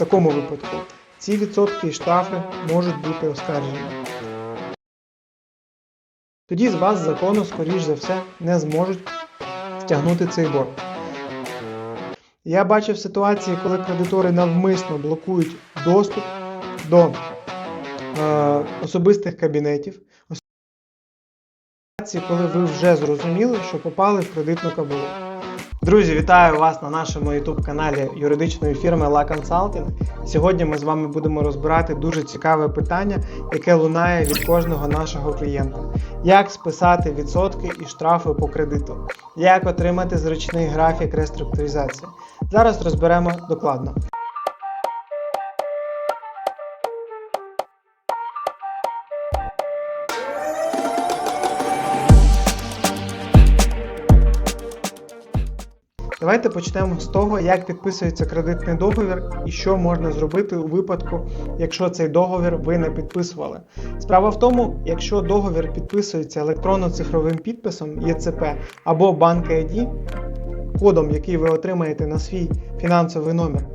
такому випадку ці відсотки і штрафи можуть бути оскаржені. Тоді з вас закону, скоріш за все, не зможуть стягнути цей борг. Я бачив ситуації, коли кредитори навмисно блокують доступ до е, особистих кабінетів. Коли ви вже зрозуміли, що попали в кредитну кабалу. Друзі, вітаю вас на нашому youtube каналі юридичної фірми La Consulting. Сьогодні ми з вами будемо розбирати дуже цікаве питання, яке лунає від кожного нашого клієнта: як списати відсотки і штрафи по кредиту, як отримати зручний графік реструктуризації. Зараз розберемо докладно. Давайте почнемо з того, як підписується кредитний договір і що можна зробити у випадку, якщо цей договір ви не підписували. Справа в тому, якщо договір підписується електронно-цифровим підписом ЄЦП або банк ID, кодом, який ви отримаєте на свій фінансовий номер,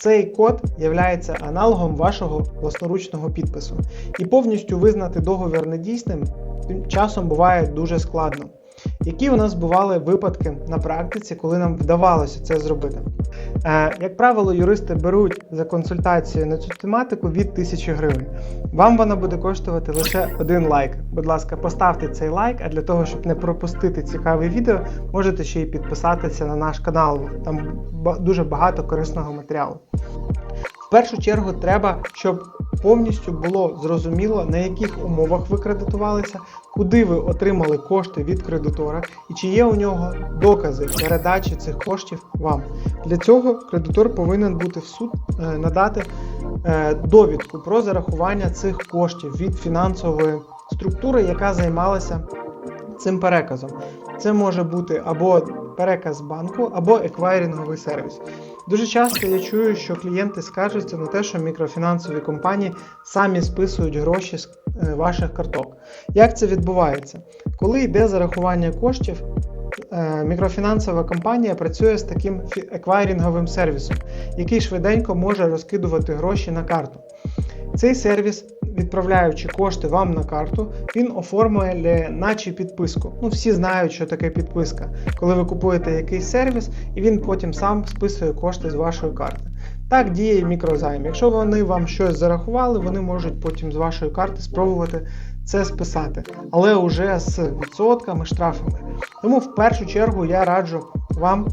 цей код є аналогом вашого власноручного підпису. І повністю визнати договір недійсним часом буває дуже складно. Які у нас бували випадки на практиці, коли нам вдавалося це зробити? Е, як правило, юристи беруть за консультацію на цю тематику від 1000 гривень. Вам вона буде коштувати лише один лайк. Будь ласка, поставте цей лайк, а для того, щоб не пропустити цікаве відео, можете ще й підписатися на наш канал. Там дуже багато корисного матеріалу. В першу чергу треба, щоб повністю було зрозуміло, на яких умовах ви кредитувалися, куди ви отримали кошти від кредитора і чи є у нього докази передачі цих коштів вам. Для цього кредитор повинен бути в суд е, надати е, довідку про зарахування цих коштів від фінансової структури, яка займалася цим переказом. Це може бути або переказ банку, або еквайринговий сервіс. Дуже часто я чую, що клієнти скаржаться на те, що мікрофінансові компанії самі списують гроші з е, ваших карток. Як це відбувається? Коли йде зарахування коштів, е, мікрофінансова компанія працює з таким еквайрінговим сервісом, який швиденько може розкидувати гроші на карту. Цей сервіс, відправляючи кошти вам на карту, він оформлює наче підписку. Ну, всі знають, що таке підписка, коли ви купуєте якийсь сервіс, і він потім сам списує кошти з вашої карти. Так діє і мікрозайм. Якщо вони вам щось зарахували, вони можуть потім з вашої карти спробувати це списати, але вже з відсотками, штрафами. Тому в першу чергу я раджу вам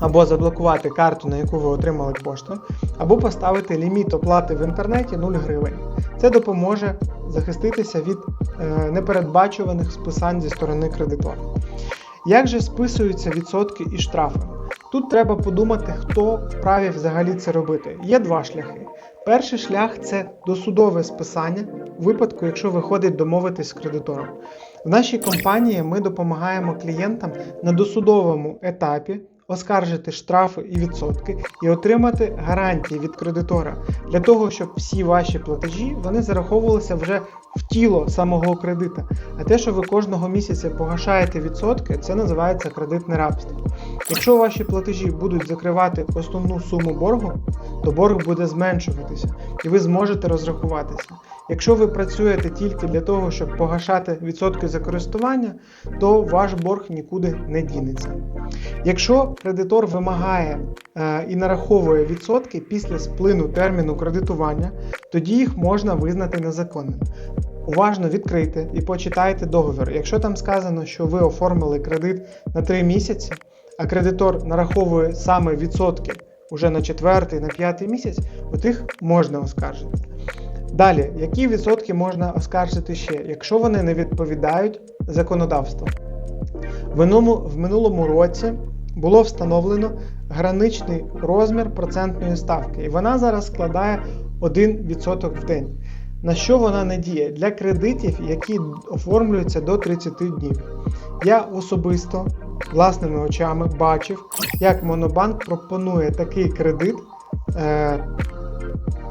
або заблокувати карту, на яку ви отримали кошти, або поставити ліміт оплати в інтернеті 0 гривень. Це допоможе захиститися від е, непередбачуваних списань зі сторони кредитора. Як же списуються відсотки і штрафи? Тут треба подумати, хто вправі взагалі це робити. Є два шляхи. Перший шлях це досудове списання у випадку, якщо виходить домовитись з кредитором. В нашій компанії ми допомагаємо клієнтам на досудовому етапі оскаржити штрафи і відсотки і отримати гарантії від кредитора для того, щоб всі ваші платежі вони зараховувалися вже в тіло самого кредита. А те, що ви кожного місяця погашаєте відсотки, це називається кредитне рабство. Якщо ваші платежі будуть закривати основну суму боргу, то борг буде зменшуватися і ви зможете розрахуватися. Якщо ви працюєте тільки для того, щоб погашати відсотки за користування, то ваш борг нікуди не дінеться. Якщо кредитор вимагає е, і нараховує відсотки після сплину терміну кредитування, тоді їх можна визнати незаконним. Уважно відкрийте і почитайте договір. Якщо там сказано, що ви оформили кредит на 3 місяці, а кредитор нараховує саме відсотки уже на четвертий, на п'ятий місяць, от їх можна оскаржити. Далі, які відсотки можна оскаржити ще, якщо вони не відповідають законодавству? В минулому, році було встановлено граничний розмір процентної ставки, і вона зараз складає 1% в день. На що вона не діє? Для кредитів, які оформлюються до 30 днів. Я особисто власними очами бачив, як Монобанк пропонує такий кредит. Е,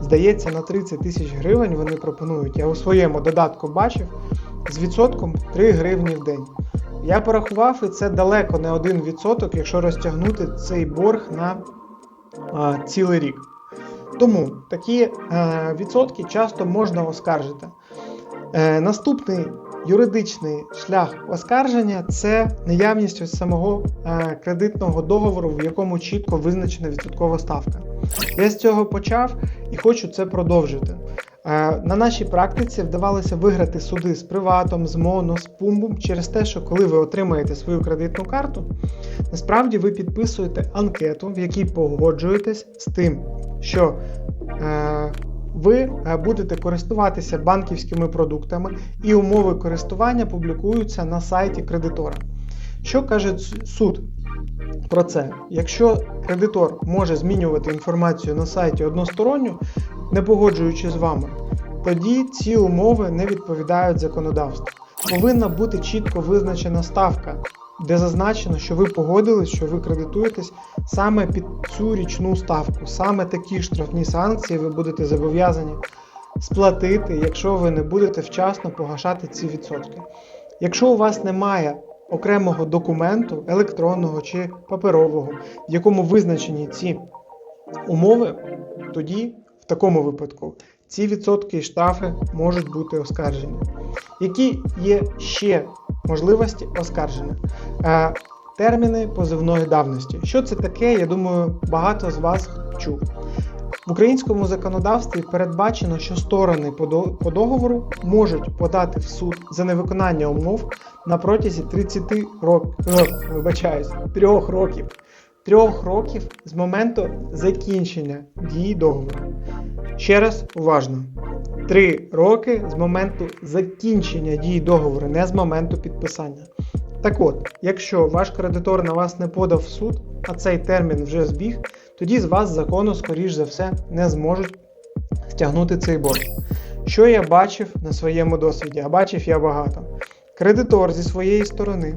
здається, на 30 тисяч гривень вони пропонують. Я у своєму додатку бачив з відсотком 3 гривні в день. Я порахував, і це далеко не 1%, якщо розтягнути цей борг на а, цілий рік. Тому такі е, відсотки часто можна оскаржити. Е, наступний юридичний шлях оскарження це наявність самого е, кредитного договору, в якому чітко визначена відсоткова ставка. Я з цього почав і хочу це продовжити. Е, На нашій практиці вдавалося виграти суди з приватом, з моно, з пумбом через те, що коли ви отримаєте свою кредитну карту, насправді ви підписуєте анкету, в якій погоджуєтесь з тим, що е, ви е, будете користуватися банківськими продуктами, і умови користування публікуються на сайті кредитора. Що каже суд про це? Якщо кредитор може змінювати інформацію на сайті односторонньо, не погоджуючи з вами, тоді ці умови не відповідають законодавству. Повинна бути чітко визначена ставка, де зазначено, що ви погодились, що ви кредитуєтесь саме під цю річну ставку. Саме такі штрафні санкції ви будете зобов'язані сплатити, якщо ви не будете вчасно погашати ці відсотки. Якщо у вас немає окремого документу, електронного чи паперового, в якому визначені ці умови, тоді в такому випадку ці відсотки і штрафи можуть бути оскаржені. Які є ще можливості оскарження? Е, терміни позивної давності. Що це таке? Я думаю, багато з вас чув. В українському законодавстві передбачено, що сторони по договору можуть подати в суд за невиконання умов на протязі 30 років, вибачаюсь, 3 років. Трьох років з моменту закінчення дії договору. Ще раз уважно. Три роки з моменту закінчення дії договору, не з моменту підписання. Так от, якщо ваш кредитор на вас не подав в суд, а цей термін вже збіг, тоді з вас закону, скоріш за все, не зможуть стягнути цей борг. Що я бачив на своєму досвіді, а бачив я багато. Кредитор зі своєї сторони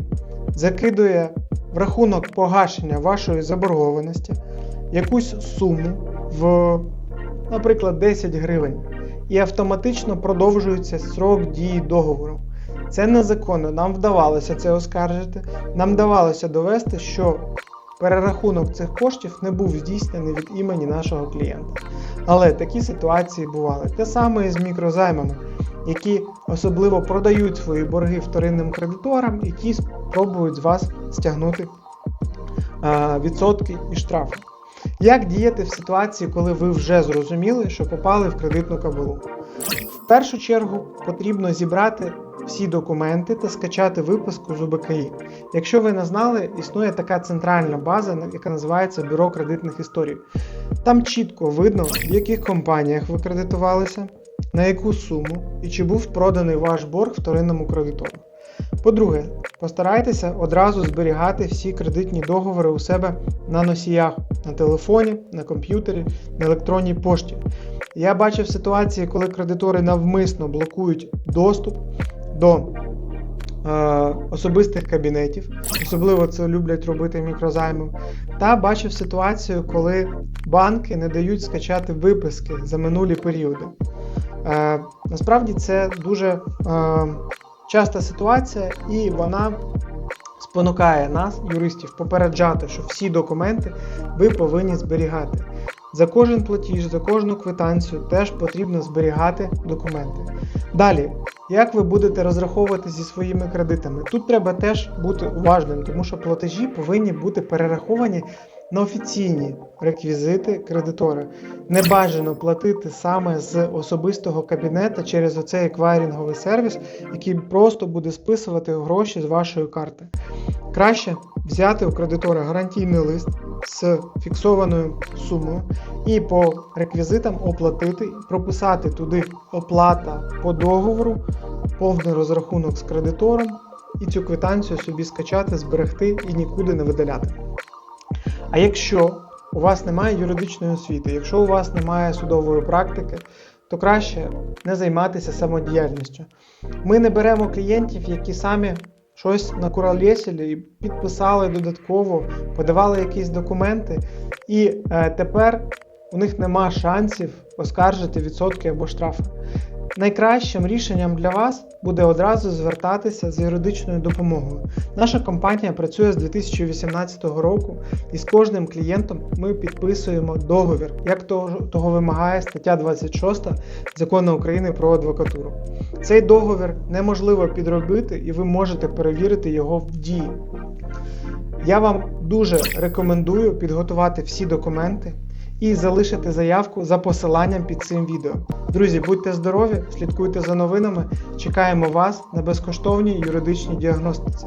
закидує в рахунок погашення вашої заборгованості якусь суму в, наприклад, 10 гривень, і автоматично продовжується срок дії договору. Це незаконно, нам вдавалося це оскаржити. Нам вдавалося довести, що перерахунок цих коштів не був здійснений від імені нашого клієнта. Але такі ситуації бували. Те саме і з мікрозаймами, які особливо продають свої борги вторинним кредиторам, які спробують з вас стягнути відсотки і штрафи. Як діяти в ситуації, коли ви вже зрозуміли, що попали в кредитну кабалу? В першу чергу потрібно зібрати всі документи та скачати виписку з УБКІ. Якщо ви не знали, існує така центральна база, яка називається Бюро кредитних історій. Там чітко видно, в яких компаніях ви кредитувалися, на яку суму і чи був проданий ваш борг вторинному кредитору. По-друге, постарайтеся одразу зберігати всі кредитні договори у себе на носіях, на телефоні, на комп'ютері, на електронній пошті. Я бачив ситуації, коли кредитори навмисно блокують доступ до е, особистих кабінетів, особливо це люблять робити мікрозайми. Та бачив ситуацію, коли банки не дають скачати виписки за минулі періоди. Е, насправді це дуже е, часта ситуація, і вона спонукає нас, юристів, попереджати, що всі документи ви повинні зберігати. За кожен платіж, за кожну квитанцію теж потрібно зберігати документи. Далі, як ви будете розраховувати зі своїми кредитами? Тут треба теж бути уважним, тому що платежі повинні бути перераховані на офіційні реквізити кредитора. Не бажано платити саме з особистого кабінета через оцей еквайрінговий сервіс, який просто буде списувати гроші з вашої карти. Краще взяти у кредитора гарантійний лист з фіксованою сумою і по реквізитам оплатити, прописати туди оплата по договору, повний розрахунок з кредитором і цю квитанцію собі скачати, зберегти і нікуди не видаляти. А якщо у вас немає юридичної освіти, якщо у вас немає судової практики, то краще не займатися самодіяльністю. Ми не беремо клієнтів, які самі щось накуралєсили і підписали додатково, подавали якісь документи, і е, тепер у них нема шансів оскаржити відсотки або штрафи. Найкращим рішенням для вас буде одразу звертатися з юридичною допомогою. Наша компанія працює з 2018 року і з кожним клієнтом ми підписуємо договір, як того, вимагає стаття 26 закону України про адвокатуру. Цей договір неможливо підробити і ви можете перевірити його в дії. Я вам дуже рекомендую підготувати всі документи і залишити заявку за посиланням під цим відео. Друзі, будьте здорові, слідкуйте за новинами. Чекаємо вас на безкоштовній юридичній діагностиці.